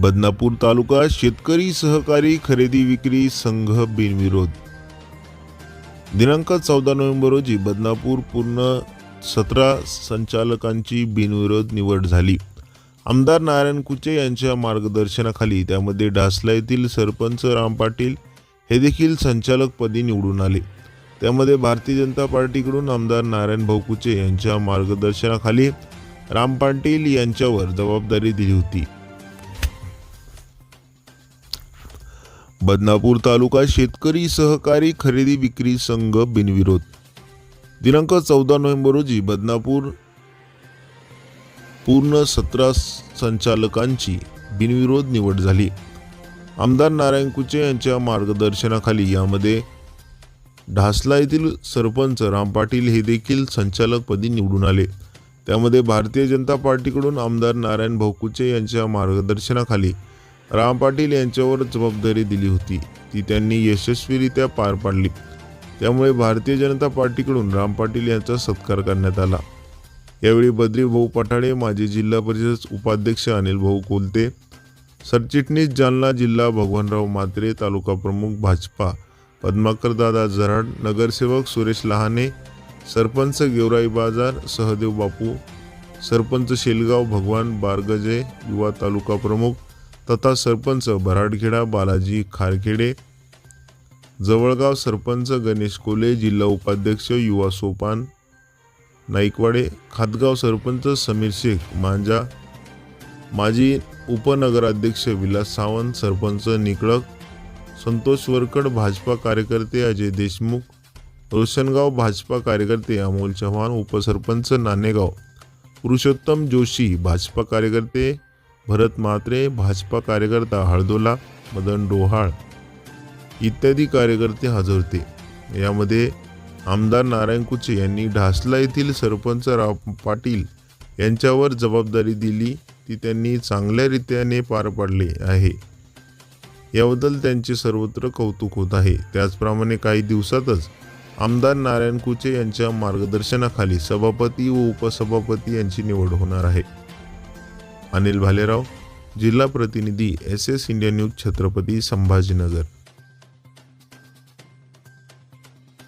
बदनापूर तालुका शेतकरी सहकारी खरेदी विक्री संघ बिनविरोध. दिनांक चौदा नोव्हेंबर रोजी बदनापूर पूर्ण सतरा संचालकांची बिनविरोध निवड झाली. आमदार नारायण कुचे यांच्या मार्गदर्शनाखाली त्यामध्ये ढासला येथील सरपंच राम पाटील हे देखील संचालकपदी निवडून आले. त्यामध्ये भारतीय जनता पार्टीकडून आमदार नारायण भाऊ कुचे यांच्या मार्गदर्शनाखाली राम पाटील यांच्यावर जबाबदारी दिली होती. बदनापूर तालुका शेतकरी सहकारी खरेदी विक्री संघ बिनविरोध. दिनांक चौदा नोव्हेंबर रोजी बदनापूर पूर्ण सतरा संचालकांची बिनविरोध निवड झाली. आमदार नारायण कुचे यांच्या मार्गदर्शनाखाली यामध्ये ढासला येथील सरपंच राम पाटील हे देखील संचालकपदी निवडून आले. त्यामध्ये भारतीय जनता पार्टीकडून आमदार नारायण भाऊ कुचे यांच्या मार्गदर्शनाखाली राम पाटील यांच्यावर जबाबदारी दिली होती. ती त्यांनी यशस्वीरित्या पार पाडली. त्यामुळे भारतीय जनता पार्टीकडून राम पाटील यांचा सत्कार करण्यात आला. यावेळी बद्री भाऊ पठाडे माजी जिल्हा परिषद उपाध्यक्ष अनिल भाऊ कोलते सरचिटणीस जालना जिल्हा भगवानराव मात्रे तालुका प्रमुख भाजपा पद्माकर दादा जराड नगरसेवक सुरेश लहाने सरपंच गेवराई बाजार सहदेव बापू सरपंच शेलगाव भगवान बारगजे युवा तालुका प्रमुख तथा सरपंच भराडखेडा बालाजी खारखेडे जवळगाव सरपंच गणेश कोले जिल्हा उपाध्यक्ष युवा सोपान नाईकवाडे खातगाव सरपंच समीर शेख मांजा माजी उपनगराध्यक्ष विलास सावंत सरपंच निकळक संतोष वरकड भाजपा कार्यकर्ते अजय देशमुख रोशनगाव भाजपा कार्यकर्ते अमोल चव्हाण उपसरपंच नाणेगाव पुरुषोत्तम जोशी भाजपा कार्यकर्ते भरत म्हात्रे भाजपा कार्यकर्ता हळदोला मदन डोहाळ इत्यादी कार्यकर्ते हजर होते. यामध्ये आमदार नारायण कुचे यांनी ढासला येथील सरपंच राव पाटील यांच्यावर जबाबदारी दिली. ती त्यांनी चांगल्या रीत्याने पार पाडले आहे. याबद्दल त्यांचे सर्वत्र कौतुक होत आहे. त्याचप्रमाणे काही दिवसातच आमदार नारायण कुचे यांच्या मार्गदर्शनाखाली सभापती व उपसभापती यांची निवड होणार आहे. अनिल भालेराव जिल्हा प्रतिनिधी S S India news Chhatrapati Sambhajinagar.